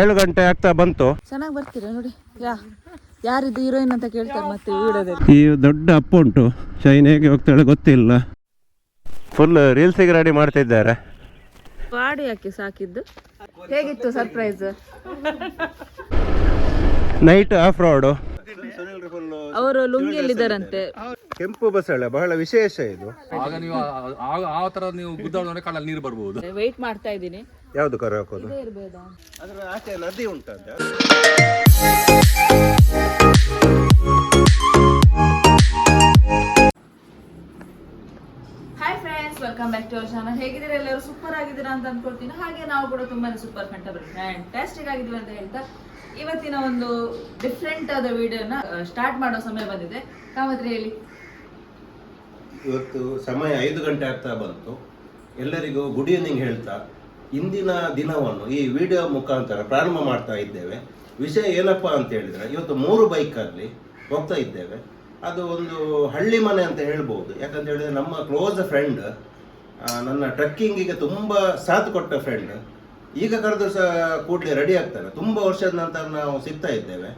ಏಳು ಗಂಟೆ ಆಗ್ತಾ ಬಂತು. ಚೆನ್ನಾಗಿ ಬರ್ತೀರಾ ನೋಡಿ? ಯಾ ಯಾರಿದ್ದು ಹೀರೋಯಿನ್ ಅಂತ ಕೇಳ್ತಾರೆ ಮತ್ತೆ ವಿಡಿಯೋದಲ್ಲಿ. ಈ ದೊಡ್ಡ ಅಪ್ಪ ಉಂಟು. ಶೈನ್ ಹೇಗೆ ಹೋಗ್ತಾಳೆ ಗೊತ್ತಿಲ್ಲ. ಫುಲ್ ರೀಲ್ಸಿಗೆ ರೆಡಿ ಮಾಡ್ತಿದ್ದಾರೆ. ಪಾಡು ಯಾಕೆ ಸಾಕಿದ್ದು? ಹೇಗಿತ್ತು ಸರ್ಪ್ರೈಸ್ ನೈಟ್ ಆಫ್ ರೋಡು ಅವರು ಲುಂಗಿಯಲ್ಲಿದ್ದಾರಂತೆ. ಕೆಂಪು ಬಸಳೆ ಬಹಳ ವಿಶೇಷ ಇದು. ಆಗ ನೀವು ಆ- ಆ- ಆ ತರ ನೀವು ಗುದ್ದಾಡೋದ್ರೆ ಕಾಲಲ್ಲಿ ನೀರು ಬರ್ಬೋದು. ವೆಯ್ಟ್ ಮಾಡ್ತಾ ಇದ್ದೀನಿ. ಯಾವ್ದು ಕರ ಹಾಕೋದು? ಅದ್ರ ಅದರ ಆಚೆ ನದಿ ಉಂಟಂತೆ hi friends welcome back to our channel ಹೇಗಿದ್ದೀರಾ ಎಲ್ಲರೂ? ಸೂಪರ್ ಆಗಿದ್ದೀರಾ ಅಂತ ಅನ್ಕೊಳ್ತೀನಿ. ಹಾಗೆ ನಾವು ಕೂಡ ತುಂಬಾನೇ ಸೂಪರ್ ಕಂಟಬಲ್ ಫ್ಯಾಂಟಾಸ್ಟಿಕ್ ಆಗಿದ್ವಿ ಅಂತ ಹೇಳ್ತಾ ಇವತ್ತಿನ ಒಂದು ಡಿಫ್ರೆಂಟ್ ಆದ ವಿಡಿಯೋನ ಸ್ಟಾರ್ಟ್ ಮಾಡೋ ಸಮಯ ಬಂದಿದೆ. ಕಾಮತ್ರಿ ಹೇಳಿ. ಇವತ್ತು ಸಮಯ ಐದು ಗಂಟೆ ಆಗ್ತಾ ಬಂತು. ಎಲ್ಲರಿಗೂ ಗುಡ್ ಈವ್ನಿಂಗ್ ಹೇಳ್ತಾ, ಇಂದಿನ ದಿನವನ್ನು ಈ ವಿಡಿಯೋ ಮುಖಾಂತರ ಪ್ರಾರಂಭ ಮಾಡ್ತಾ ಇದ್ದೇವೆ. ವಿಷಯ ಏನಪ್ಪಾ ಅಂತ ಹೇಳಿದ್ರೆ, ಇವತ್ತು ಮೂರು ಬೈಕಲ್ಲಿ ಹೋಗ್ತಾ ಇದ್ದೇವೆ. ಅದು ಒಂದು ಹಳ್ಳಿ ಮನೆ ಅಂತ ಹೇಳ್ಬೋದು. ಯಾಕಂತ ಹೇಳಿದ್ರೆ ನಮ್ಮ ಕ್ಲೋಸ್ ಫ್ರೆಂಡ್ ನನ್ನ ಟ್ರೆಕ್ಕಿಂಗಿಗೆ ತುಂಬ ಸಾಥ್ ಕೊಟ್ಟ ಫ್ರೆಂಡ್ ಈಗ ಕರೆದು ಸಹ ಕೂಡಲೇ ರೆಡಿ ಆಗ್ತಾನೆ. ತುಂಬ ವರ್ಷದ ನಂತರ ನಾವು ಸಿಗ್ತಾ ಇದ್ದೇವೆ.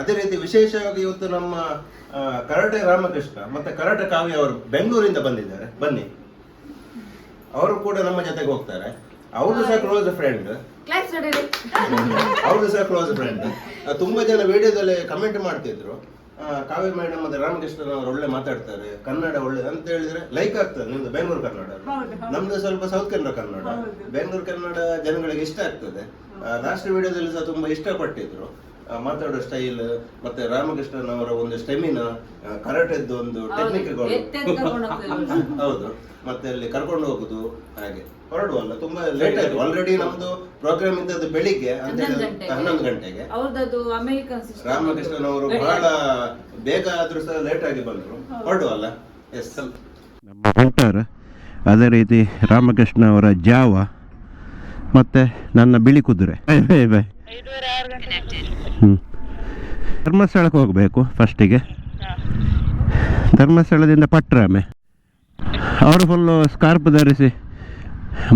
ಅದೇ ರೀತಿ ವಿಶೇಷವಾಗಿ ಇವತ್ತು ನಮ್ಮ ಕರಟೆ ರಾಮಕೃಷ್ಣ ಮತ್ತೆ ಕರಾಟೆ ಕಾವ್ಯ ಅವರು ಬೆಂಗಳೂರಿಂದ ಬಂದಿದ್ದಾರೆ. ಬನ್ನಿ. ಅವರು ಕೂಡ ನಮ್ಮ ಜೊತೆಗೆ ಹೋಗ್ತಾರೆ. ಅವ್ರದ್ದು ಸಹ ಕ್ಲೋಸ್ ಫ್ರೆಂಡ್ ಅವ್ರದ್ದು ಸಹ ಕ್ಲೋಸ್ ಫ್ರೆಂಡ್ ತುಂಬಾ ಜನ ವಿಡಿಯೋದಲ್ಲಿ ಕಮೆಂಟ್ ಮಾಡ್ತಿದ್ರು. ಆ, ಕಾವ್ಯ ಮೇಡಮ್ ಮತ್ತೆ ರಾಮಕೃಷ್ಣನ್ ಅವರು ಒಳ್ಳೆ ಮಾತಾಡ್ತಾರೆ ಕನ್ನಡ ಒಳ್ಳೆ ಅಂತ ಹೇಳಿದ್ರೆ ಲೈಕ್ ಆಗ್ತದೆ ನಿಮ್ದು ಬೆಂಗಳೂರು ಕನ್ನಡ ನಮ್ದು ಸ್ವಲ್ಪ ಸೌತ್ ಕನ್ನಡ. ಕನ್ನಡ ಬೆಂಗಳೂರು ಕನ್ನಡ ಜನಗಳಿಗೆ ಇಷ್ಟ ಆಗ್ತದೆ. ಲಾಸ್ಟ್ ವಿಡಿಯೋದಲ್ಲಿ ಸಹ ತುಂಬಾ ಇಷ್ಟಪಟ್ಟಿದ್ರು. ಮಾತಾಡೋ ಸ್ಟೈಲ್ ಮತ್ತೆ ರಾಮಕೃಷ್ಣನ್ ಅವರ ಒಂದು ಸ್ಟೆಮಿನ ಕರಾಟೆದ್ದು ಒಂದು ಟೆಕ್ನಿಕ್. ಹೌದು. ಮತ್ತೆ ಅಲ್ಲಿ ಕರ್ಕೊಂಡು ಹೋಗುದು ಹಾಗೆ. ಹೊರಡುವಲ್ಲ ತುಂಬಾ ಲೇಟ್ ಆಯ್ತು. ಆಲ್ರೆಡಿ ನಮ್ದು ಪ್ರೋಗ್ರಾಮ್ ಇದ್ದದ್ದು ಬೆಳಿಗ್ಗೆ ಅಂತ ಹನ್ನೊಂದು ಗಂಟೆಗೆ. ಅವ್ರದ್ದು ಅಮೆರಿಕನ್ ರಾಮಕೃಷ್ಣನ್ ಅವರು ಬಹಳ ಬೇಗ ಆದ್ರೂ ಸಹ ಲೇಟ್ ಆಗಿ ಬಂದ್ರು. ಹೊರಡುವಲ್ಲ? ಎಸ್ ನಮ್ಮ ಹುಂಟಾರ ಅದೇ ರೀತಿ ರಾಮಕೃಷ್ಣ ಅವರ ಜಾವ ಮತ್ತೆ ನನ್ನ ಬಿಳಿ ಕುದುರೆ. Bye bye bye. ಹ್ಞೂ ಧರ್ಮಸ್ಥಳಕ್ಕೆ ಹೋಗಬೇಕು ಫಸ್ಟಿಗೆ ಧರ್ಮಸ್ಥಳದಿಂದ ಪಟ್ರಾಮೆ. ಅವರು ಫುಲ್ಲು ಸ್ಕಾರ್ಪ್ ಧರಿಸಿ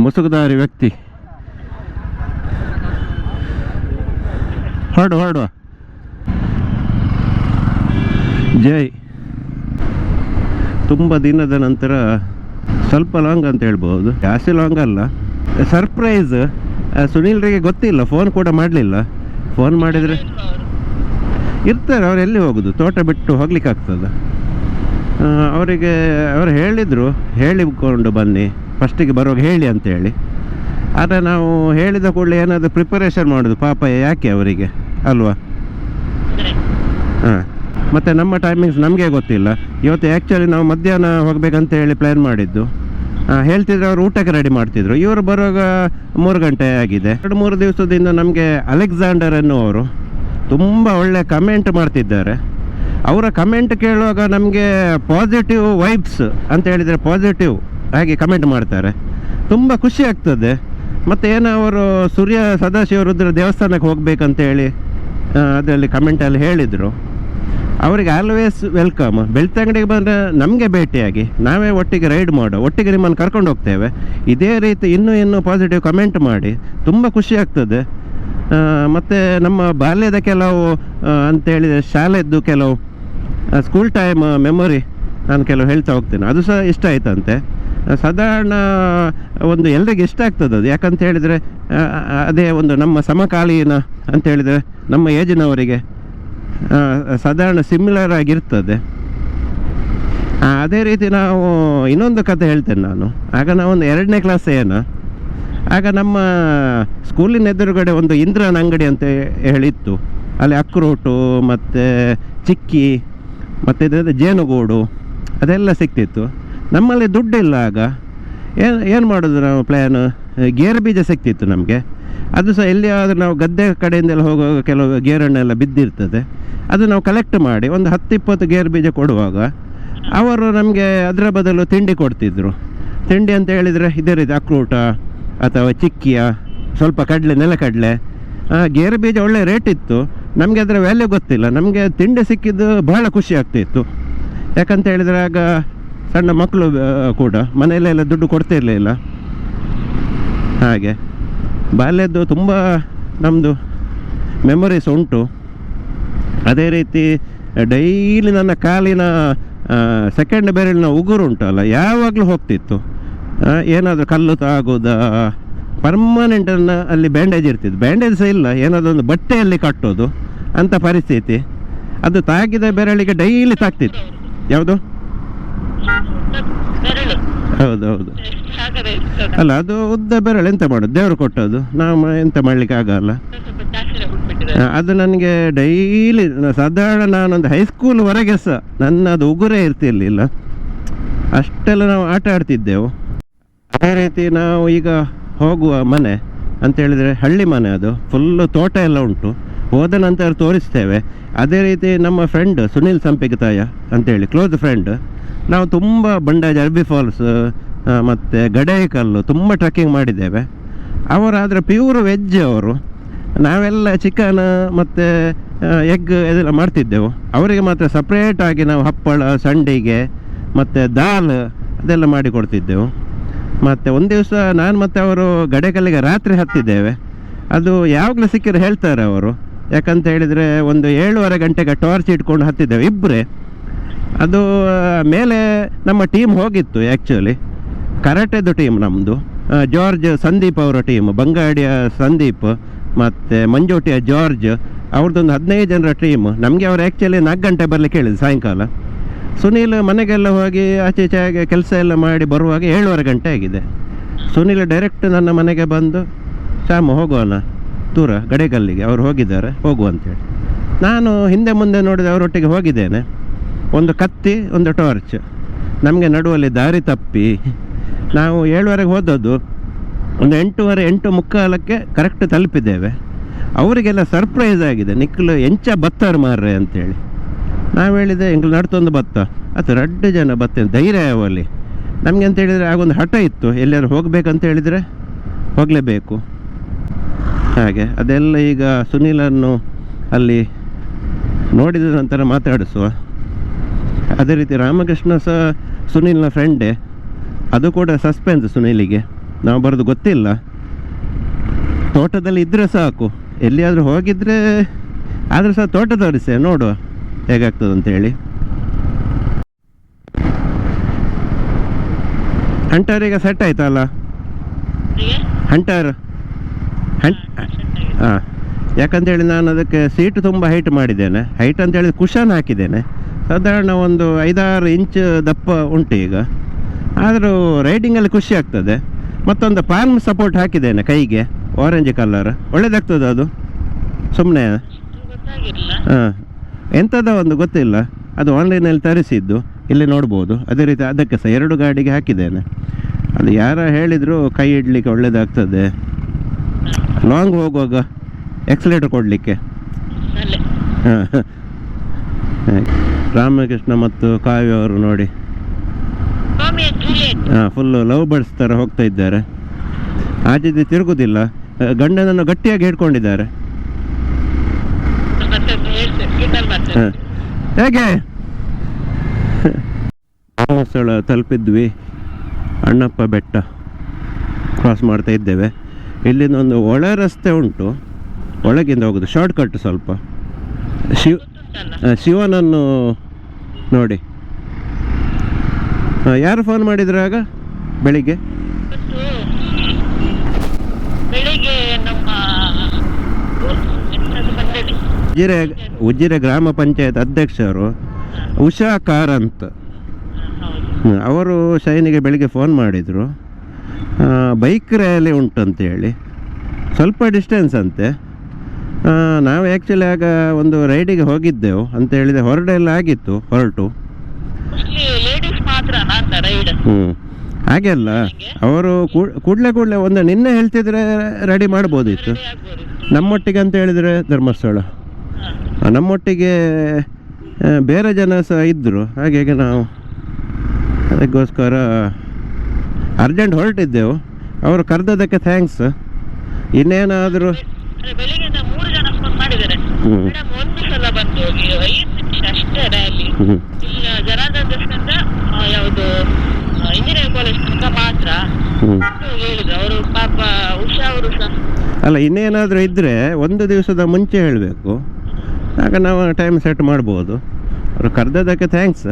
ಮುಸುಕುದಾರಿ ವ್ಯಕ್ತಿ. ಹೊರಡು ಹೊರಡುವ ಜೈ. ತುಂಬ ದಿನದ ನಂತರ ಸ್ವಲ್ಪ ಲಾಂಗ್ ಅಂತ ಹೇಳ್ಬೋದು. ಜಾಸ್ತಿ ಲಾಂಗ್ ಅಲ್ಲ. ಸರ್ಪ್ರೈಸ್. ಸುನೀಲ್ರಿಗೆ ಗೊತ್ತಿಲ್ಲ, ಫೋನ್ ಕೂಡ ಮಾಡಲಿಲ್ಲ. ಫೋನ್ ಮಾಡಿದರೆ ಇರ್ತಾರೆ, ಅವ್ರು ಎಲ್ಲಿ ಹೋಗೋದು? ತೋಟ ಬಿಟ್ಟು ಹೋಗ್ಲಿಕ್ಕೆ ಆಗ್ತದೆ ಅವರಿಗೆ, ಅವರು ಹೇಳಿದರು, ಹೇಳಿಕೊಂಡು ಬನ್ನಿ. ಫಸ್ಟಿಗೆ ಬರುವಾಗ ಹೇಳಿ ಅಂತೇಳಿ ಆದರೆ ನಾವು ಹೇಳಿದ ಕೂಡಲೇ ಏನಾದರೂ ಪ್ರಿಪರೇಷನ್ ಮಾಡೋದು ಪಾಪ ಯಾಕೆ ಅವರಿಗೆ, ಅಲ್ವಾ? ಹಾಂ. ಮತ್ತು ನಮ್ಮ ಟೈಮಿಂಗ್ಸ್ ನಮಗೆ ಗೊತ್ತಿಲ್ಲ. ಇವತ್ತು ಆ್ಯಕ್ಚುಲಿ ನಾವು ಮಧ್ಯಾಹ್ನ ಹೋಗಬೇಕಂತ ಹೇಳಿ ಪ್ಲ್ಯಾನ್ ಮಾಡಿದ್ದು. ಹೇಳ್ತಿದ್ರು ಅವರು ಊಟಕ್ಕೆ ರೆಡಿ ಮಾಡ್ತಿದ್ರು. ಇವರು ಬರುವಾಗ ಮೂರು ಗಂಟೆ ಆಗಿದೆ. ಎರಡು, ಮೂರು ದಿವಸದಿಂದ ನಮಗೆ ಅಲೆಕ್ಸಾಂಡರ್ ಎನ್ನುವರು ತುಂಬ ಒಳ್ಳೆ ಕಮೆಂಟ್ ಮಾಡ್ತಿದ್ದಾರೆ. ಅವರ ಕಮೆಂಟ್ ಕೇಳುವಾಗ ನಮಗೆ ಪಾಸಿಟಿವ್ ವೈಬ್ಸ್ ಅಂತ ಹೇಳಿದರೆ ಪಾಸಿಟಿವ್ ಹಾಗೆ ಕಮೆಂಟ್ ಮಾಡ್ತಾರೆ. ತುಂಬ ಖುಷಿ ಆಗ್ತದೆ. ಮತ್ತು ಏನೋ ಅವರು ಸೂರ್ಯ ಸದಾಶಿವರುದ್ರ ದೇವಸ್ಥಾನಕ್ಕೆ ಹೋಗ್ಬೇಕಂತೇಳಿ ಅದರಲ್ಲಿ ಕಮೆಂಟಲ್ಲಿ ಹೇಳಿದರು. ಅವರಿಗೆ ಆಲ್ವೇಸ್ ವೆಲ್ಕಮ್ ಬೆಳ್ತಂಗಡಿಗೆ ಬಂದರೆ ನಮಗೆ ಭೇಟಿಯಾಗಿ, ನಾವೇ ಒಟ್ಟಿಗೆ ರೈಡ್ ಮಾಡೋ ಒಟ್ಟಿಗೆ ನಿಮ್ಮನ್ನು ಕರ್ಕೊಂಡು ಹೋಗ್ತೇವೆ. ಇದೇ ರೀತಿ ಇನ್ನೂ ಇನ್ನೂ ಪಾಸಿಟಿವ್ ಕಮೆಂಟ್ ಮಾಡಿ, ತುಂಬ ಖುಷಿ ಆಗ್ತದೆ. ಮತ್ತು ನಮ್ಮ ಬಾಲ್ಯದ ಕೆಲವು ಅಂತೇಳಿದರೆ ಅಂತ ಶಾಲೆದ್ದು ಕೆಲವು ಸ್ಕೂಲ್ ಟೈಮ್ ಮೆಮೊರಿ ನಾನು ಕೆಲವು ಹೇಳ್ತಾ ಹೋಗ್ತೇನೆ. ಅದು ಸಹ ಇಷ್ಟ ಆಯ್ತಂತೆ. ಸಾಧಾರಣ ಒಂದು ಎಲ್ರಿಗೆ ಇಷ್ಟ ಆಗ್ತದೆ ಅದು. ಯಾಕಂತ ಹೇಳಿದರೆ ಅದೇ ಒಂದು ನಮ್ಮ ಸಮಕಾಲೀನ ಅಂತ ಹೇಳಿದರೆ ನಮ್ಮ ಏಜಿನವರಿಗೆ ಸಾಧಾರಣ ಸಿಮಿಲರ್ ಆಗಿರ್ತದೆ. ಅದೇ ರೀತಿ ನಾವು ಇನ್ನೊಂದು ಕತೆ ಹೇಳ್ತೇನೆ ನಾನು. ಆಗ ನಾವೊಂದು ಎರಡನೇ ಕ್ಲಾಸ್ ಏನು? ಆಗ ನಮ್ಮ ಸ್ಕೂಲಿನ ಎದುರುಗಡೆ ಒಂದು ಇಂದ್ರನ ಅಂಗಡಿ ಅಂತ ಹೇಳಿತ್ತು. ಅಲ್ಲಿ ಅಕ್ರೋಟು ಮತ್ತು ಚಿಕ್ಕಿ, ಮತ್ತು ಇದರ ಜೇನುಗೂಡು ಅದೆಲ್ಲ ಸಿಗ್ತಿತ್ತು ನಮ್ಮಲ್ಲಿ ದುಡ್ಡಿಲ್ಲ ಆಗ. ಏನು ಏನು ಮಾಡೋದು ನಾವು ಪ್ಲ್ಯಾನ್ ಗೇರ್ ಬೀಜ ಸಿಕ್ತಿತ್ತು ನಮಗೆ. ಅದು ಸಹ ಎಲ್ಲಿಯಾದರೂ ನಾವು ಗದ್ದೆ ಕಡೆಯಿಂದೆಲ್ಲ ಹೋಗುವಾಗ ಕೆಲವು ಗೇರನ್ನೆಲ್ಲ ಬಿದ್ದಿರ್ತದೆ. ಅದು ನಾವು ಕಲೆಕ್ಟ್ ಮಾಡಿ ಒಂದು ಹತ್ತು ಇಪ್ಪತ್ತು ಗೇರ್ ಬೀಜ ಕೊಡುವಾಗ ಅವರು ನಮಗೆ ಅದರ ಬದಲು ತಿಂಡಿ ಕೊಡ್ತಿದ್ರು. ತಿಂಡಿ ಅಂತ ಹೇಳಿದರೆ ಇದೇ ರೀತಿ ಅಕ್ರೂಟ ಅಥವಾ ಚಿಕ್ಕಿಯ, ಸ್ವಲ್ಪ ಕಡಲೆ, ನೆಲಕಡಲೆ. ಗೇರು ಬೀಜ ಒಳ್ಳೆ ರೇಟ್ ಇತ್ತು. ನಮಗೆ ಅದರ ವ್ಯಾಲ್ಯೂ ಗೊತ್ತಿಲ್ಲ. ನಮಗೆ ತಿಂಡಿ ಸಿಕ್ಕಿದ್ದು ಬಹಳ ಖುಷಿ ಆಗ್ತಿತ್ತು. ಯಾಕಂತ ಹೇಳಿದರೆ ಆಗ ಸಣ್ಣ ಮಕ್ಕಳು ಕೂಡ. ಮನೆಯಲ್ಲೆಲ್ಲ ದುಡ್ಡು ಕೊಡ್ತಿರಲಿಲ್ಲ ಹಾಗೆ. ಬಾಲ್ಯದ್ದು ತುಂಬ ನಮ್ಮದು ಮೆಮೊರೀಸ್ ಉಂಟು. ಅದೇ ರೀತಿ ಡೈಲಿ ನನ್ನ ಕಾಲಿನ ಸೆಕೆಂಡ್ ಬೆರಳಿನ ಉಗುರು ಉಂಟಲ್ಲ ಯಾವಾಗಲೂ ಹೋಗ್ತಿತ್ತು. ಏನಾದರೂ ಕಲ್ಲು ತಾಗೋದ ಪರ್ಮನೆಂಟನ್ನು ಅಲ್ಲಿ ಬ್ಯಾಂಡೇಜ್ ಇರ್ತಿತ್ತು. ಬ್ಯಾಂಡೇಜ್ ಸಹ ಇಲ್ಲ, ಏನಾದರೂ ಒಂದು ಬಟ್ಟೆಯಲ್ಲಿ ಕಟ್ಟೋದು ಅಂಥ ಪರಿಸ್ಥಿತಿ. ಅದು ತಾಗಿದ ಬೆರಳಿಗೆ ಡೈಲಿ ತಾಗ್ತಿತ್ತು. ಯಾವುದು? ಬೆರಳು ಹೌದು ಹೌದು ಆಗದೆ ಅಲ್ಲ, ಅದು ಉದ್ದ ಬೆರಳು ಎಂತ ಮಾಡೋದು? ದೇವರು ಕೊಟ್ಟದ್ದು. ನಾವು ಎಂತ ಮಾಡ್ಲಿಕ್ಕೆ ಆಗಲ್ಲ. ಅದು ನನಗೆ ಡೈಲಿ, ಸಾಧಾರಣ ನಾನೊಂದು ಹೈಸ್ಕೂಲ್ವರೆಗೆ ಸಹ ನನ್ನ ಅದು ಉಗುರೇ ಇರ್ತಿರ್ಲಿಲ್ಲ. ಅಷ್ಟೆಲ್ಲ ನಾವು ಆಟ ಆಡ್ತಿದ್ದೆವು. ಅದೇ ರೀತಿ ನಾವು ಈಗ ಹೋಗುವ ಮನೆ ಅಂತ ಹೇಳಿದ್ರೆ ಹಳ್ಳಿ ಮನೆ ಅದು. ಫುಲ್ಲು ತೋಟ ಎಲ್ಲ ಉಂಟು. ಹೋದ ನಂತರ ತೋರಿಸ್ತೇವೆ. ಅದೇ ರೀತಿ ನಮ್ಮ ಫ್ರೆಂಡ್ ಸುನಿಲ್ ಸಂಪಿಗತಾಯ ಅಂತೇಳಿ ಕ್ಲೋಸ್ ಫ್ರೆಂಡ್ ನಾವು ತುಂಬ ಬಂಡಾಜ ಅರ್ಬಿ ಫಾಲ್ಸ್ ಮತ್ತು ಗಡೇಕಲ್ಲು ತುಂಬ ಟ್ರಕ್ಕಿಂಗ್ ಮಾಡಿದ್ದೇವೆ. ಅವರಾದರೆ ಪ್ಯೂರ್ ವೆಜ್ ಅವರು. ನಾವೆಲ್ಲ ಚಿಕನ್ ಮತ್ತು ಎಗ್ ಇದೆಲ್ಲ ಮಾಡ್ತಿದ್ದೆವು. ಅವರಿಗೆ ಮಾತ್ರ ಸಪ್ರೇಟಾಗಿ ನಾವು ಹಪ್ಪಳ, ಸಂಡಿಗೆ, ಮತ್ತು ದಾಲ್ ಅದೆಲ್ಲ ಮಾಡಿ ಕೊಡ್ತಿದ್ದೆವು. ಮತ್ತು ಒಂದು ದಿವಸ ನಾನು ಮತ್ತು ಅವರು ಗಡೆಕಲ್ಲಿಗೆ ರಾತ್ರಿ ಹತ್ತಿದ್ದೇವೆ. ಅದು ಯಾವಾಗಲೂ ಸಿಕ್ಕಿದ್ರೆ ಹೇಳ್ತಾರೆ ಅವರು. ಯಾಕಂತ ಹೇಳಿದರೆ ಒಂದು ಏಳುವರೆ ಗಂಟೆಗೆ ಟಾರ್ಚ್ ಇಟ್ಕೊಂಡು ಹತ್ತಿದ್ದೇವೆ ಇಬ್ಬರೇ ಅದು ಮೇಲೆ ನಮ್ಮ ಟೀಮ್ ಹೋಗಿತ್ತು ಆ್ಯಕ್ಚುಲಿ ಕರಾಟೆದು ಟೀಮ್ ನಮ್ಮದು ಜಾರ್ಜ್ ಸಂದೀಪ್ ಅವರ ಟೀಮ್ ಬಂಗಾಡಿಯ ಸಂದೀಪ್, ಮತ್ತು ಮಂಜೋಟಿಯ ಜಾರ್ಜ್ ಅವ್ರದ್ದೊಂದು ಹದಿನೈದು ಜನರ ಟೀಮ್ ನಮಗೆ ಅವ್ರು ಆ್ಯಕ್ಚುಲಿ ನಾಲ್ಕು ಗಂಟೆ ಬರಲಿಕ್ಕೆ ಹೇಳಿದ್ರು ಸಾಯಂಕಾಲ. ಸುನೀಲ್ ಮನೆಗೆಲ್ಲ ಹೋಗಿ ಆಚೆ ಈಚೆ ಹಾಗೆ ಕೆಲಸ ಎಲ್ಲ ಮಾಡಿ ಬರುವಾಗ ಏಳುವರೆ ಗಂಟೆ ಆಗಿದೆ. ಸುನೀಲ್ ಡೈರೆಕ್ಟ್ ನನ್ನ ಮನೆಗೆ ಬಂದು, ಶ್ಯಾಮ ಹೋಗೋಣ ದೂರ, ಗಡೆಗಲ್ಲಿಗೆ. ಅವ್ರು ಹೋಗಿದ್ದಾರೆ, ಹೋಗುವ ಅಂತೇಳಿ. ನಾನು ಹಿಂದೆ ಮುಂದೆ ನೋಡಿದೆ, ಅವರೊಟ್ಟಿಗೆ ಹೋಗಿದ್ದೇನೆ. ಒಂದು ಕತ್ತಿ, ಒಂದು ಟಾರ್ಚ್ ನಮಗೆ ನಡುವಲ್ಲಿ ದಾರಿ ತಪ್ಪಿ. ನಾವು ಏಳುವರೆಗೆ ಹೋದದ್ದು, ಒಂದು ಎಂಟೂವರೆ, ಎಂಟು ಮುಕ್ಕಾಲಕ್ಕೆ ಕರೆಕ್ಟ್ ತಲುಪಿದ್ದೇವೆ. ಅವರಿಗೆಲ್ಲ ಸರ್ಪ್ರೈಸ್ ಆಗಿದೆ. ನಿಕ್ಕಲು ಎಂಚ ಬತ್ತಾರು ಮಾರ್ರೆ ಅಂತೇಳಿ. ನಾವು ಹೇಳಿದೆ ಎಂಗ್ಳು ನಡ್ತೊಂದು ಬತ್ತ. ಅಥವಾ ರಡ್ಡು ಜನ ಬತ್ತೆ, ಧೈರ್ಯ ಅವಲ್ಲಿ ನಮಗೆ ಅಂತ ಹೇಳಿದರೆ ಆಗೊಂದು ಹಠ ಇತ್ತು. ಎಲ್ಲಾರು ಹೋಗ್ಬೇಕಂತ ಹೇಳಿದರೆ? ಹೋಗಲೇಬೇಕು. ಹಾಗೆ, ಅದೆಲ್ಲ ಈಗ ಸುನೀಲನ್ನು ಅಲ್ಲಿ ನೋಡಿದ ನಂತರ ಮಾತಾಡಿಸುವ. ಅದೇ ರೀತಿ ರಾಮಕೃಷ್ಣ ಸಹ ಸುನೀಲ್ನ ಫ್ರೆಂಡೇ ಅದು ಕೂಡ ಸಸ್ಪೆನ್ಸ್ ಸುನೀಲಿಗೆ. ನಾವು ಬರೋದು ಗೊತ್ತಿಲ್ಲ. ತೋಟದಲ್ಲಿ ಇದ್ದರೆ ಸಾಕು. ಎಲ್ಲಿಯಾದರೂ ಹೋಗಿದ್ರೆ ಆದರೂ ಸಹ ತೋಟ ತೋರಿಸೆ ನೋಡುವ ಹೇಗಾಗ್ತದೆ ಅಂತೇಳಿ ಹಂಟರ್ ಈಗ ಸೆಟ್ ಆಯ್ತಲ್ಲ ಹಂಟರ್ ಹಂಟ್ ಹಾಂ ಯಾಕಂತೇಳಿ ನಾನು ಅದಕ್ಕೆ ಸೀಟ್ ತುಂಬ ಹೈಟ್ ಮಾಡಿದ್ದೇನೆ. ಹೈಟ್ ಅಂತೇಳಿ ಕುಷನ್ ಹಾಕಿದ್ದೇನೆ. ಸಾಧಾರಣ ಒಂದು ಐದಾರು ಇಂಚ್ ದಪ್ಪ ಉಂಟು ಈಗ. ಆದರೂ ರೈಡಿಂಗಲ್ಲಿ ಖುಷಿ ಆಗ್ತದೆ. ಮತ್ತೊಂದು ಪಾಲ್ಮ್ ಸಪೋರ್ಟ್ ಹಾಕಿದ್ದೇನೆ ಕೈಗೆ ಆರೆಂಜ್ ಕಲರ್ ಒಳ್ಳೇದಾಗ್ತದೆ ಅದು? ಸುಮ್ಮನೆ ಹಾಂ. ಎಂಥದ ಒಂದು ಗೊತ್ತಿಲ್ಲ. ಅದು ಆನ್ಲೈನಲ್ಲಿ ತರಿಸಿದ್ದು. ಇಲ್ಲಿ ನೋಡ್ಬೋದು. ಅದೇ ರೀತಿ ಅದಕ್ಕೆ ಸಹ ಎರಡು ಗಾಡಿಗೆ ಹಾಕಿದ್ದೇನೆ. ಅದು ಯಾರ ಹೇಳಿದ್ರು ಕೈ ಇಡಲಿಕ್ಕೆ ಒಳ್ಳೇದಾಗ್ತದೆ. ಲಾಂಗ್ ಹೋಗುವಾಗ ಎಕ್ಸಲೇಟರ್ ಕೊಡಲಿಕ್ಕೆ. ಹಾಂ. ರಾಮಕೃಷ್ಣ ಮತ್ತು ಕಾವ್ಯ ಅವರು ನೋಡಿ. ಹಾ ಫುಲ್ಲು ಲವ್ ಬರ್ಡ್ಸ್ ಥರ ಹೋಗ್ತಾ ಇದ್ದಾರೆ. ಆಚೆ ತಿರುಗುದಿಲ್ಲ. ಗಂಡನನ್ನು ಗಟ್ಟಿಯಾಗಿ ಹಿಡ್ಕೊಂಡಿದ್ದಾರೆ. ಹೇಗೆ? ಸ್ಥಳ ತಲುಪಿದ್ವಿ. ಅಣ್ಣಪ್ಪ ಬೆಟ್ಟ. ಕ್ರಾಸ್ ಮಾಡ್ತಾ ಇದ್ದೇವೆ. ಇಲ್ಲಿಂದ ಒಂದು ಒಳ ರಸ್ತೆ ಉಂಟು. ಒಳಗಿಂದ ಹೋಗೋದು. ಶಾರ್ಟ್ ಕಟ್ ಸ್ವಲ್ಪ. ಶಿವ್ ಶಿವನನ್ನು ನೋಡಿ. ಯಾರು ಫೋನ್ ಮಾಡಿದ್ರು ಆಗ ಬೆಳಿಗ್ಗೆ? ಉಜ್ಜಿರೆ ಉಜ್ಜಿರೆ ಉಜಿರೆ ಉಜಿರೆ ಗ್ರಾಮ ಪಂಚಾಯತ್ ಅಧ್ಯಕ್ಷರು ಉಷಾ ಕಾರಂತ್. ಅವರು ಶೈನಿಗೆ ಬೆಳಿಗ್ಗೆ ಫೋನ್ ಮಾಡಿದರು. ಬೈಕ್ ರ್ಯಾಲಿ ಉಂಟಂತೇಳಿ. ಸ್ವಲ್ಪ ಡಿಸ್ಟೆನ್ಸ್ ಅಂತೆ. ನಾವು ಆ್ಯಕ್ಚುಲಿ ಆಗ ಒಂದು ರೈಡಿಗೆ ಹೋಗಿದ್ದೆವು. ಅಂತ ಹೇಳಿದೆ ಹೊರಡೆ ಎಲ್ಲ ಆಗಿತ್ತು ಹೊರಟು. ಹ್ಞೂ ಹಾಗೆಲ್ಲ ಅವರು ಕೂಡಲೇ ಕೂಡಲೇ ಒಂದು ನಿನ್ನೆ ಹೇಳ್ತಿದ್ರೆ ರೆಡಿ ಮಾಡ್ಬೋದಿತ್ತು. ನಮ್ಮೊಟ್ಟಿಗೆ ಅಂತ ಹೇಳಿದರೆ ಧರ್ಮಸ್ಥಳ. ನಮ್ಮೊಟ್ಟಿಗೆ ಬೇರೆ ಜನ ಸಹ ಇದ್ದರು ಹಾಗಾಗಿ ನಾವು ಅದಕ್ಕೋಸ್ಕರ ಅರ್ಜೆಂಟ್ ಹೊರಟಿದ್ದೆವು. ಅವರು ಕರೆದದಕ್ಕೆ ಥ್ಯಾಂಕ್ಸ್ ಇನ್ನೇನಾದರೂ ಅದೇ ಬೆಳಿಗ್ಗೆಯಿಂದ ಮೂರು ಜನ ಫೋನ್ ಮಾಡಿದ್ದಾರೆ ಹ್ಞೂ ಮೇಡಮ್ ಒಂದು ಸಲ ಬಂದು ಹೋಗಿ ಐದು ನಿಮಿಷ ಅಷ್ಟೇ ಹ್ಞೂ ಇಲ್ಲ ಜನಾರ್ದನ್ ಯಾವುದು ಇಂಜಿನಿಯರಿಂಗ್ ಕಾಲೇಜ್ ತನಕ ಮಾತ್ರ. ಹೇಳಿದ್ರು. ಅವರು ಪಾಪ ಉಷಾ ಅವರು ಸಹ. ಅಲ್ಲ ಇನ್ನೇನಾದರೂ ಇದ್ದರೆ ಒಂದು ದಿವಸದ ಮುಂಚೆ ಹೇಳಬೇಕು. ಆಗ ನಾವು ಟೈಮ್ ಸೆಟ್ ಮಾಡ್ಬೋದು. ಅವರು ಕರೆದದಕ್ಕೆ ಥ್ಯಾಂಕ್ಸ್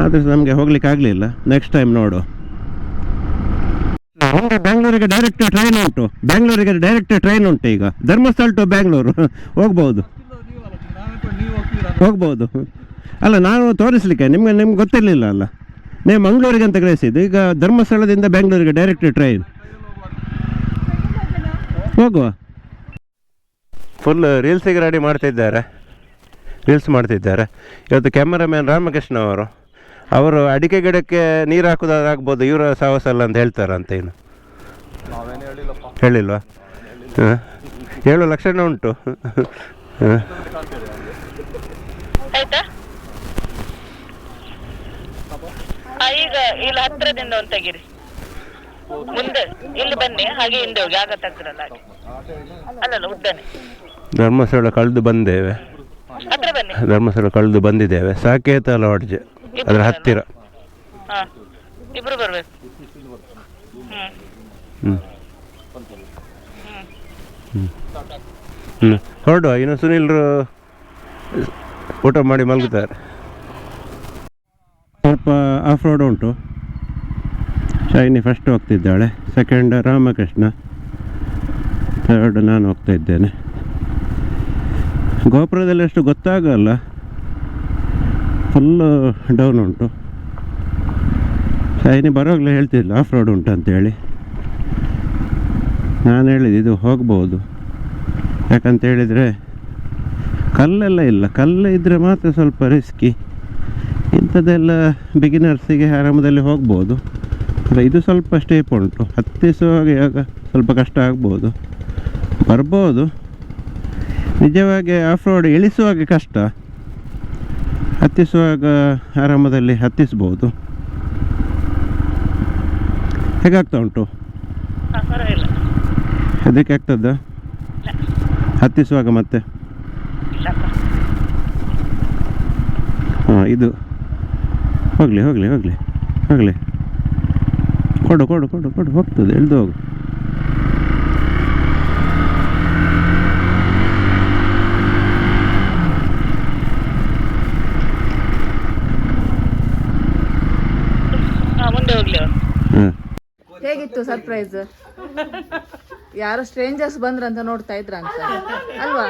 ಆದರೆ ನಮಗೆ ಹೋಗ್ಲಿಕ್ಕೆ ಆಗಲಿಲ್ಲ ನೆಕ್ಸ್ಟ್ ಟೈಮ್ ನೋಡು. ನಮಗೆ ಬ್ಯಾಂಗ್ಳೂರಿಗೆ ಡೈರೆಕ್ಟ್ ಟ್ರೈನ್ ಉಂಟು. ಬ್ಯಾಂಗ್ಳೂರಿಗೆ ಡೈರೆಕ್ಟ್ ಟ್ರೈನ್ ಉಂಟು ಈಗ. ಧರ್ಮಸ್ಥಳ ಟು ಬ್ಯಾಂಗ್ಳೂರು ಹೋಗ್ಬೋದು. ಹೋಗ್ಬೋದು. ಅಲ್ಲ, ನಾನು ತೋರಿಸ್ಲಿಕ್ಕೆ, ನಿಮಗೆ, ನಿಮ್ಗೆ ಗೊತ್ತಿರಲಿಲ್ಲ ಅಲ್ಲ. ನೀವು ಮಂಗಳೂರಿಗೆ ಅಂತ ಕಳಿಸಿದ್ದು. ಈಗ ಧರ್ಮಸ್ಥಳದಿಂದ ಬ್ಯಾಂಗ್ಳೂರಿಗೆ ಡೈರೆಕ್ಟ್ ಟ್ರೈನ್ ಹೋಗುವ. ಫುಲ್ ರೀಲ್ಸಿಗೆ ರೆಡಿ ಮಾಡ್ತಿದ್ದಾರೆ. ರೀಲ್ಸ್ ಮಾಡ್ತಿದ್ದಾರೆ. ಇವತ್ತು ಕ್ಯಾಮರಾಮ್ಯಾನ್ ರಾಮಕೃಷ್ಣ ಅವರು. ಅವರು ಅಡಿಕೆ ಗಿಡಕ್ಕೆ ನೀರು ಹಾಕೋದಾಗ್ಬೋದು ಇವರ ಸಾಹಸ ಅಲ್ಲ ಅಂತ ಹೇಳ್ತಾರಂತ ಏನು? ಹೇಳಿಲ್ವಾ? ಹಾಂ. ಏಳು ಲಕ್ಷಣ ಉಂಟು. ಹಾಂ. ಆಯ್ತಾ? ಈಗ ಇಲ್ಲಿ ಹತ್ರದಿಂದ ಒಂದು ತೆಗೀರಿ. ಮುಂದೆ ಇಲ್ಲಿ ಬನ್ನಿ ಹಾಗೆ ಹಿಂದೆ ಹೋಗಿ ಆಗ ತೆಗ್ದ್ರಲ್ಲ ಹಾಗೆ. ಅಲ್ಲಲ್ಲ ಉದ್ದನೆ. ಧರ್ಮಸ್ಥಳ ಕಳೆದು ಬಂದೇವೆ. ಹತ್ರ ಬನ್ನಿ. ಧರ್ಮಸ್ಥಳ ಕಳೆದು ಬಂದಿದ್ದೇವೆ. ಸಾಕೇತ ಲಾಡ್ಜ್. ಅದರ ಹತ್ತಿರ. ಹಾ ಇಬ್ರು ಬರ್ಬೇಕು. ಹ್ಞೂ ಹ್ಮ್. ಹ್ಞೂ ಹ್ಞೂ ಹೊರಡುವ ಇನ್ನು ಸುನೀಲ್ರು ಊಟ ಮಾಡಿ ಮಲಗುತ್ತಾರೆ. ಸ್ವಲ್ಪ ಆಫ್ ರೋಡ್ ಉಂಟು. ಶೈನಿ ಫಸ್ಟ್ ಹೋಗ್ತಿದ್ದಾಳೆ ಸೆಕೆಂಡ್ ರಾಮಕೃಷ್ಣ ಥರ್ಡ್ ನಾನು ಹೋಗ್ತಾ ಇದ್ದೇನೆ. ಗೋಪುರದಲ್ಲಿ ಅಷ್ಟು ಗೊತ್ತಾಗಲ್ಲ. ಫುಲ್ಲು ಡೌನ್ ಉಂಟು. ಶೈನಿ ಬರೋಗ್ಲೇ ಹೇಳ್ತಿದ್ಲು ಆಫ್ ರೋಡ್ ಉಂಟು ಅಂತೇಳಿ. ನಾನು ಹೇಳಿದೆ ಇದು ಹೋಗ್ಬೋದು. ಯಾಕಂತ ಹೇಳಿದರೆ, ಕಲ್ಲೆಲ್ಲ ಇಲ್ಲ. ಕಲ್ಲು ಇದ್ದರೆ ಮಾತ್ರ ಸ್ವಲ್ಪ ರಿಸ್ಕಿ ಇಂಥದ್ದೆಲ್ಲ ಬಿಗಿನರ್ಸಿಗೆ ಆರಾಮದಲ್ಲಿ ಹೋಗ್ಬೋದು. ಇದು ಸ್ವಲ್ಪ ಸ್ಟೇಪ್ ಉಂಟು. ಹತ್ತಿಸುವಾಗ ಯಾವಾಗ ಸ್ವಲ್ಪ ಕಷ್ಟ ಆಗ್ಬೋದು. ಬರ್ಬೋದು. ನಿಜವಾಗಿ ಆಫ್ ರೋಡ್ ಇಳಿಸುವಾಗ ಕಷ್ಟ. ಹತ್ತಿಸುವಾಗ ಆರಂಭದಲ್ಲಿ ಹತ್ತಿಸಬಹುದು ಹೇಗಾಗ್ತಾ ಉಂಟು? ಅದಕ್ಕೆ ಆಗ್ತದ ಹತ್ತಿಸುವಾಗ ಮತ್ತೆ? ಹಾಂ ಇದು. ಹೋಗಲಿ ಹೋಗಲಿ ಹೋಗಲಿ ಹೋಗಲಿ. ಕೊಡು ಕೊಡು ಕೊಡು ಕೊಡು ಹೋಗ್ತದೆ ಎಳ್ದು ಹೋಗು ಹಾ ಮುಂದೆ ಹೋಗ್ಲಿ ಅವ್ರು ಹಾಂ ಹೇಗಿತ್ತು ಸರ್ಪ್ರೈಸ್ ಯಾರೋ ಸ್ಟ್ರೇಂಜರ್ಸ್ ಬಂದ್ರಂತ ನೋಡ್ತಾ ಇದ್ರ ಅಂತ ಅಲ್ವಾ?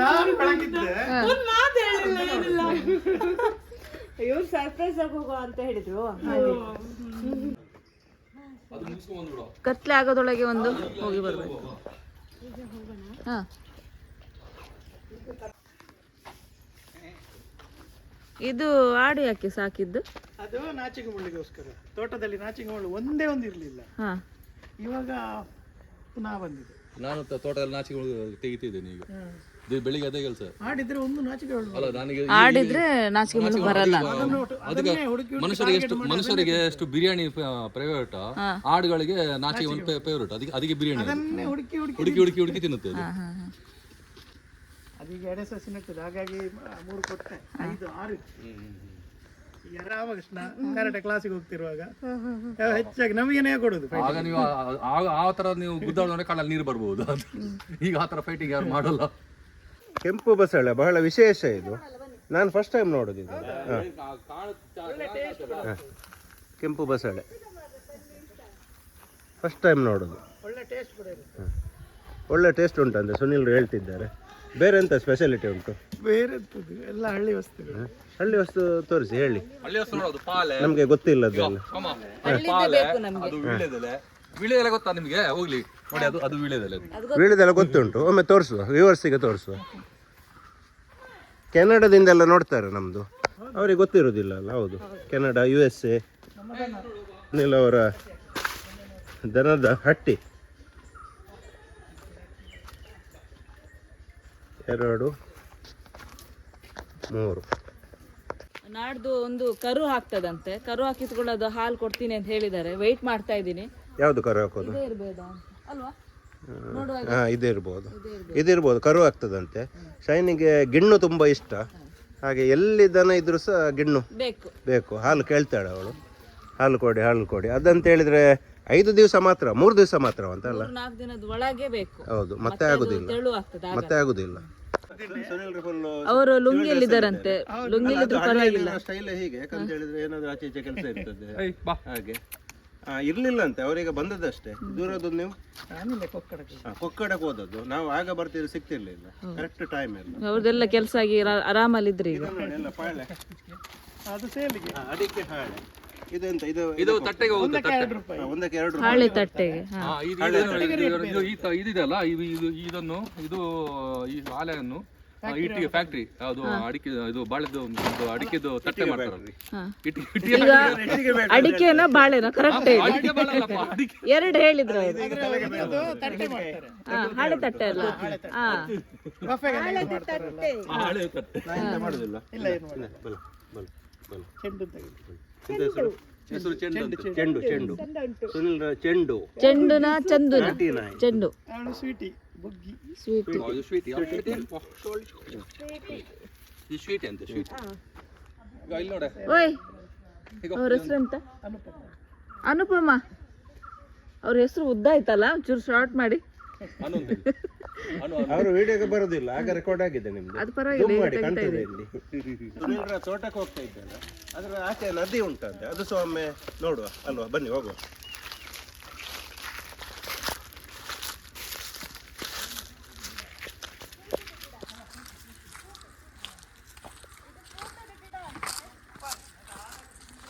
ಹಾ. ಇವ್ರು ಸರ್ಪ್ರೈಸ್ ಹೋಗೋ ಅಂತ ಹೇಳಿದ್ರು. ಕತ್ಲೆ ಆಗೋದೊಳಗೆ ಒಂದು ಹೋಗಿ ಬರ್ಬೇಕು. ಹಾ. ಇದು ಆಡು ಯಾಕೆ ಸಾಕಿದ್ದು? ಅದು ನಾಚಿಕೆ ಮುಳ್ಳಿಗೋಸ್ಕರ. ತೋಟದಲ್ಲಿ ನಾಚಿಕೆ ಮುಳ್ಳು ಒಂದೇ ಒಂದು ಇರಲಿಲ್ಲ ಹಾ. ಇವಾಗ ಪುನಃ ಬಂದಿದೆ. ನಾನು ತೋಟದಲ್ಲಿ ನಾಚಿಕೆ ತೆಗಿತಿದ್ದೇನೆ ಈಗ. ಇದು ಬೆಳಿಗ್ಗೆ ಅದೇ ಕೆಲಸ. ಆಡಿದ್ರೆ ಒಂದು ನಾಚಿಕೆ ಅಲ್ಲ ನನಗೆ ಆಡಿದ್ರೆ ನಾಚಿಕೆ ಮೇಲೆ ಬರಲ್ಲ. ಅದಕ್ಕೆ ಮನುಷ್ಯರಿಗೆ ಎಷ್ಟು ಮನುಷ್ಯರಿಗೆ ಎಷ್ಟು ಬಿರಿಯಾನಿ ಪ್ರೈವೇಟ್ ಆಡುಗಳಿಗೆ ನಾಚಿಕೆ ಒಂದು ಫೇವರೇಟ್ ಅದಕ್ಕೆ ಅದಕ್ಕೆ ಬಿರಿಯಾನಿ ಹುಡುಕಿ ಹುಡುಕಿ ಹುಡುಕಿ ಹುಡುಕಿ ಹುಡುಕಿ ತಿನ್ನುತ್ತೆ ಅದು. ಅದೀಗ ಎಡೆ ಸಸಿ ಹಾಗಾಗಿ ಮೂರು ಕೊಟ್ಟೆ. ಐದು ಆರು. ರಾಮಕೃಷ್ಣ ಕರಾಟೆ ಕ್ಲಾಸಿಗೆ ಹೋಗ್ತಿರುವಾಗ ಹೆಚ್ಚಾಗಿ ನಮಗೇನೇ ಕೊಡುದು ಆಗ ನೀವು ಆ- ಆಗ ಆ ತರ ನೀವು ಗುದ್ದಾಡಿದ್ರೆ ಕಾಲಲ್ಲಿ ನೀರು ಬರ್ಬೋದು ಈಗ ಆ ತರ ಫೈಟಿಂಗ್ ಯಾರು ಮಾಡಲ್ಲ. ಕೆಂಪು ಬಸಳೆ ಬಹಳ ವಿಶೇಷ ಇದು. ನಾನು ಫಸ್ಟ್ ಟೈಮ್ ನೋಡೋದು ಇದು ಹಾಂ. ಕೆಂಪು ಬಸಳೆ. ಫಸ್ಟ್ ಟೈಮ್ ನೋಡೋದು. ಒಳ್ಳೆ ಟೇಸ್ಟ್ ಉಂಟಂತೆ ಸುನಿಲ್ರು ಹೇಳ್ತಿದ್ದಾರೆ. ಬೇರೆ ಎಂತ ಸ್ಪೆಷಾಲಿಟಿ ಉಂಟು? ಬೇರೆ ಎಲ್ಲ ಹಳ್ಳಿ ವಸ್ತು ಹಳ್ಳಿ ವಸ್ತು ತೋರಿಸಿ ಹೇಳಿ. ಹಳ್ಳಿ ವಸ್ತು ನೋಡೋದು ಪಾಲೆ. ನಮಗೆ ಗೊತ್ತಿಲ್ಲದೆಲ್ಲ ಕಮ, ಪಾಲೆ ಅದು ವೀಳ್ಯದೆಲೆ. ವೀಳ್ಯದೆಲೆ ಗೊತ್ತಾ ನಿಮಗೆ? ಹೋಗ್ಲಿ. ನೋಡಿ ಅದು ಅದು ವೀಳ್ಯದೆಲೆ ಅದು. ವೀಳ್ಯದೆಲ್ಲ ಗೊತ್ತುಂಟು. ಒಮ್ಮೆ ತೋರಿಸುವ ವ್ಯೂವರ್ಸಿಗೆ ತೋರಿಸುವ. ಕೆನಡಾದಿಂದೆಲ್ಲ ನೋಡ್ತಾರೆ ನಮ್ಮದು ಅವರಿಗೆ ಗೊತ್ತಿರೋದಿಲ್ಲ ಅಲ್ಲ ಹೌದು. ಕೆನಡಾ ಯು ಎಸ್ ಎ ಅವರ ದನದ ಹಟ್ಟಿ. ಎರಡು ಮೂರು. ನಾಡ್ದು ಒಂದು ಕರು ಹಾಕ್ತದಂತೆ. ಕರು ಹಾಕಿಸ್ಕೊಳ್ಳೋದು ಹಾಲು ಕೊಡ್ತೀನಿ ಅಂತ ಹೇಳಿದ್ದಾರೆ. ವೆಯ್ಟ್ ಮಾಡ್ತಾ ಇದ್ದೀನಿ. ಯಾವುದು ಕರು ಹಾಕೋದು? ಇದೇ ಇರ್ಬೋದಾ ಅಲ್ವಾ? ನೋಡುವಾಗ ಹಾಂ ಇದಿರ್ಬೋದು ಇದಿರ್ಬೋದು ಕರು ಆಗ್ತದಂತೆ ಶೈನಿಗೆ ಗಿಣ್ಣು ತುಂಬ ಇಷ್ಟ. ಹಾಗೆ ಎಲ್ಲಿ ದನ ಇದ್ರೂ ಸಹ ಗಿಣ್ಣು. ಬೇಕು. ಬೇಕು. ಹಾಲು ಕೇಳ್ತಾಳೆ ಅವಳು. ಹಾಲು ಕೊಡಿ ಹಾಲು ಕೊಡಿ. ಅದಂತ ಹೇಳಿದ್ರೆ ಐದು ದಿವಸ ಮಾತ್ರ ಮೂರು ದಿವಸ ಮಾತ್ರ ಅಂತ ಅಲ್ಲ ನಾಲ್ಕು ದಿನದ ಒಳಗೆ ಬೇಕು. ಹೌದು ಮತ್ತೆ ಆಗುದಿಲ್ಲ. ತೆಳು ಆಗ್ತದೆ ಮತ್ತೆ ಆಗುದಿಲ್ಲ. ಅವರು ಲುಂಗಿಯಲ್ಲಿದ್ದಾರಂತೆ. ಲುಂಗಿಲಿದ್ರು ಪರವಾಗಿಲ್ಲ. ಸ್ಟೈಲ್ ಹೀಗೆ ಯಾಕಂತ ಹೇಳಿದ್ರೆ ಏನಾದ್ರು ಆಚೆ ಈಚೆ ಕೆಲಸ ಇರ್ತದೆ. ಹಾಗೆ. ಆ, ಇರ್ಲಿಲ್ಲ ಅಂತೆ ಅವರೀಗ ಬಂದದಷ್ಟೇ ದೂರದ್ದು ನೀವು? ನಾನಿಲ್ಲ ಕೊಕ್ಕಡಕ್ಕೆ. ಹೋದದ್ದು. ನಾವು ಆಗ ಬರ್ತಿದ್ರೆ ಸಿಗ್ತಿರ್ಲಿಲ್ಲ. ಕರೆಕ್ಟ್ ಟೈಮ್ ಎಲ್ಲ. ಅವ್ರದ್ದೆಲ್ಲ ಕೆಲಸ ಆಗಿ ಆರಾಮಲ್ಲಿ ಇದ್ರಿ ಈಗ. ಎಲ್ಲ ಪಾಳೆ. ಅದು ಸೇಲಿಗೆ. ಅಡಿಕೆ ಹಾಳೆ. ಇದೆಂತ ಇದು ಇದು ತಟ್ಟೆಗೆ ಹೋಗುತ್ತೆ ತಟ್ಟೆ. ಎರಡು ರೂಪಾಯಿ. ಆ, ಒಂದಕ್ಕೆ ಎರಡು ತಟ್ಟೆಗೆ ಹಾ. ಹಾ, ಇದು ಇದು- ಇದು- ಇದು- ಈ ಇದಿದೆಯಲ್ಲ ಇದು ಇದು ಇದನ್ನು ಇದು ಈ ಆಲೆಯನ್ನು ಆ, ಇಟ್ಟಿಗೆ ಫ್ಯಾಕ್ಟ್ರಿ ಅದು ಅಡಿಕೆ ಇದು ಬಾಳೆದು ಒಂದು ಅಡಿಕೆದು ತಟ್ಟೆ ಮಾಡ್ತಾರೆ ಹಾ. ಇಟ್ಟಿಗೆ ಇಟ್ಟಿಗೆ ಈಗ ಅಡಿಕೆನ ಬಾಳೆನ ಕರೆಕ್ಟ್ ಅಡಿಕೆ ಬಾಳೆ ಅಲ್ಲಪ್ಪ, ಅಡಿಕೆ. ಎರಡು ಹೇಳಿದ್ರು ಅವರು. ತಟ್ಟೆ ಮಾಡ್ತಾರೆ. ಹಾ, ಹಾಳೆ ತಟ್ಟೆ ಅಲ್ಲ? ಹಾ. ತಟ್ಟೆ ನಾ ಎಂತ ಮಾಡುದಿಲ್ಲ. ಇಲ್ಲ ಏನು ಮಾಡಿ ಬಲ ಬಲ ಬಲ ಚೆಂಡು ತೆಗೆದು ಎಂತ ಹೆಸರು? ಹೆಸರು ಚೆಂಡು ಅಂತ. ಚೆಂಡು ಚೆಂಡು ಸುನಿಲ್ ಚೆಂಡು. ಚೆಂಡುನ ಚಂದುನ? ನಾಟಿ ನಾಯಿ. ಚೆಂಡು. ಅವಳು ಸ್ವೀಟಿ ಬುಗ್ಗಿ. ಸ್ವೀಟ್. ಓ, ಇದು ಸ್ವೀಟ್. ಯಾವ ಸ್ವೀಟ್. ಇದು ಸ್ವೀಟ್ ಅಂತ ಸ್ವೀಟ್. ಈಗ ಇಲ್ಲಿ ನೋಡ. ಓಯ್ ಅವ್ರ ಹೆಸರು ಎಂತ ಅನುಪಮ. ಅವ್ರ ಹೆಸರು ಉದ್ದ ಆಯ್ತಲ್ಲ? ಒಂಚೂರು ಶಾರ್ಟ್ ಮಾಡಿ. ಅವರು ವಿಡಿಯೋಗೆ ಬರೋದಿಲ್ಲ ಆಗ ರೆಕಾರ್ಡ್ ಆಗಿದೆ ನಿಮ್ದು. ಅದು ಪರವಾಗಿಲ್ಲ Zoom ಮಾಡಿ ಕಾಣ್ತದೆ ಇಲ್ಲಿ. ಸುನಿಲ್ರ ತೋಟಕ್ಕೆ ಹೋಗ್ತಾ ಇದ್ದಲ್ಲ ಅದರ ಆಚೆ ನದಿ ಉಂಟಂತೆ ಅದು ಸಹ ಒಮ್ಮೆ ನೋಡುವ ಅಲ್ವಾ? ಬನ್ನಿ ಹೋಗುವ.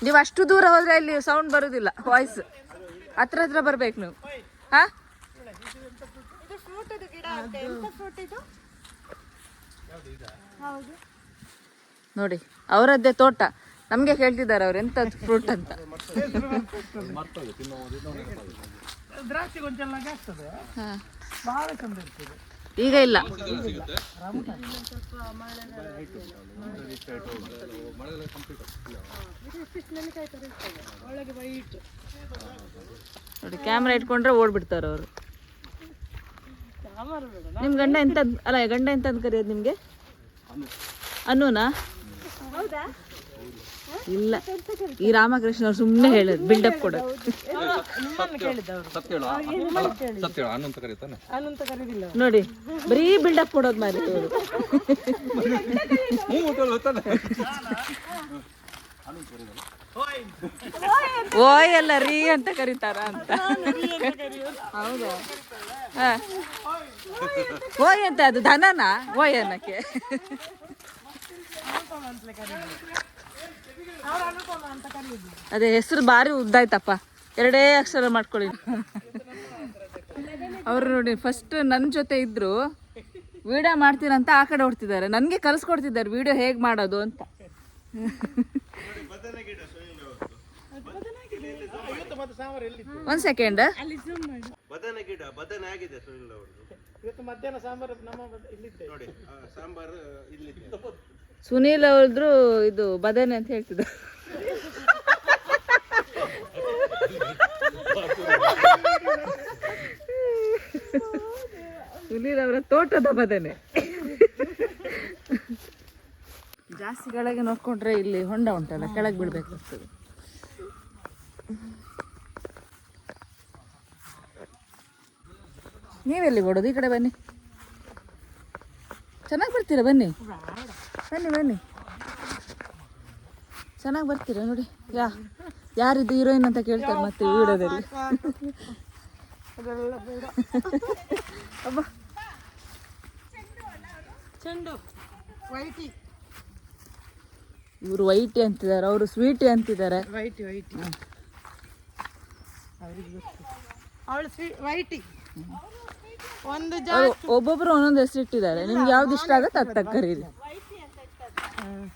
ನೀವು ಅಷ್ಟು ದೂರ ಹೋದ್ರೆ ಅಲ್ಲಿ ಸೌಂಡ್ ಬರುದಿಲ್ಲ ವಾಯ್ಸ್ ಹತ್ರ ಹತ್ರ ಬರ್ಬೇಕು ನೀವು. ಹಾ ಇದು ಫ್ರೂಟದ ಗಿಡ ಅಂತೆ ನೋಡಿ, ಅವರದ್ದೇ ತೋಟ. ನಮ್ಗೆ ಹೇಳ್ತಿದ್ದಾರೆ ಅವ್ರು ಎಂತ ಫ್ರೂಟ್ ಅಂತ. ಈಗ ಇಲ್ಲ. ನೋಡಿ ಕ್ಯಾಮ್ರಾ ಇಟ್ಕೊಂಡ್ರೆ ಓಡ್ಬಿಡ್ತಾರ ಅವರು. ನಿಮ್ ಗಂಡ ಎಂತ ಅಲ್ಲ ಗಂಡ ಎಂತ ಅಂತ ಕರೆಯೋದು ನಿಮ್ಗೆ ಅನ್ನೂನಾ ಹೌದಾ ಇಲ್ಲ ಈ ರಾಮಕೃಷ್ಣ ಅವ್ರು ಸುಮ್ಮನೆ ಹೇಳೋದು ಬಿಲ್ಡಪ್ ಕೊಡೋದು ಸತ್ಯ ಹೇಳು ಸತ್ಯ ಹೇಳು ಅನ್ನೊಂತ ಕರೀತಾನೆ ಅನಂತ ಕರೀದಿಲ್ಲ ನೋಡಿ ಬರೀ ಬಿಲ್ಡಪ್ ಕೊಡೋದು ಮಾರಿ ಓಯ್ ಅಲ್ಲ, ರೀ ಅಂತ ಕರೀತಾರ ಅಂತ. ಹೌದಾ. ಓಯ್ ಅಂತ, ಅದು ದನನಾ ಓಯ್ ಅನ್ನಕ್ಕೆ. ಅದೇ ಹೆಸರು ಭಾರಿ ಉದ್ದಾಯ್ತಪ್ಪ. ಎರಡೇ ಅಕ್ಷರ ಮಾಡ್ಕೊಳ್ಳಿ. ಅವರು ನೋಡಿ ಫಸ್ಟ್ ನನ್ನ ಜೊತೆ ಇದ್ರು, ವಿಡಿಯೋ ಮಾಡ್ತೀರಂತ ಆ ಕಡೆ ಹೊಡ್ತಿದ್ದಾರೆ ನನಗೆ ಕಲಿಸ್ಕೊಡ್ತಿದ್ದಾರೆ, ವಿಡಿಯೋ ಹೇಗೆ ಮಾಡೋದು ಅಂತ. ಇವತ್ತು ಮತ್ತೆ ಸಾಂಬಾರು ಎಲ್ಲಿತ್ತು ಒಂದು ಸೆಕೆಂಡ್ ಬದನೆ ಗಿಡ ಬದನೆ ಆಗಿದೆ ಸುನಿಲ್ ಅವ್ರದ್ದು ಇವತ್ತು ಮಧ್ಯಾಹ್ನ ಸಾಂಬಾರು ನಮ್ಮ ಇಲ್ಲಿ ಇಲ್ಲಿದ್ದೆ. ನೋಡಿ ಆ ಸಾಂಬಾರು ಇಲ್ಲಿದೆ ಸುನೀಲ್ ಅವ್ರದ್ರು ಇದು ಬದನೆ ಅಂತ ಹೇಳ್ತಿದ್ರು ಸುನೀಲ್ ಅವರ ತೋಟದ ಬದನೆ. ಜಾಸ್ತಿ ಕೆಳಗೆ ನೋಡ್ಕೊಂಡ್ರೆ ಇಲ್ಲಿ ಹೊಂಡ ಉಂಟಲ್ಲ ಕೆಳಗೆ ಬೀಳ್ಬೇಕಾಗ್ತದೆ ನೀವೆಲ್ಲಿ ಕೊಡೋದು ಈ ಕಡೆ ಬನ್ನಿ. ಚೆನ್ನಾಗಿ ಬರ್ತೀರಾ? ಬನ್ನಿ. ಬನ್ನಿ ಬನ್ನಿ. ಚೆನ್ನಾಗಿ ಬರ್ತೀರಾ? ನೋಡಿ. ಯಾ ಯಾರಿದ್ದು ಹೀರೋಯಿನ್ ಅಂತ ಕೇಳ್ತಾರೆ ಮತ್ತೆ ವಿಡಿಯೋದಲ್ಲಿ. ಅಬ್ಬಾ. ಚೆಂಡು. ವೈಟಿ. ಇವರು ವೈಟಿ ಅಂತಿದ್ದಾರೆ ಅವರು ಸ್ವೀಟಿ ಅಂತಿದ್ದಾರೆ. ವೈಟಿ ವೈಟಿ. ಅವಳು ಸ್ವೀ ವೈಟಿ. ಒಂದು ಒಬ್ಬೊಬ್ರು ಒಂದೊಂದು ಹೆಸರು ಇಟ್ಟಿದ್ದಾರೆ. ನಿಮ್ಗೆ ಯಾವ್ದು ಇಷ್ಟ ಆಗುತ್ತೆ ಅದು ತಕ್ಕ ಕರೀರಿ ಹ್ಮ್.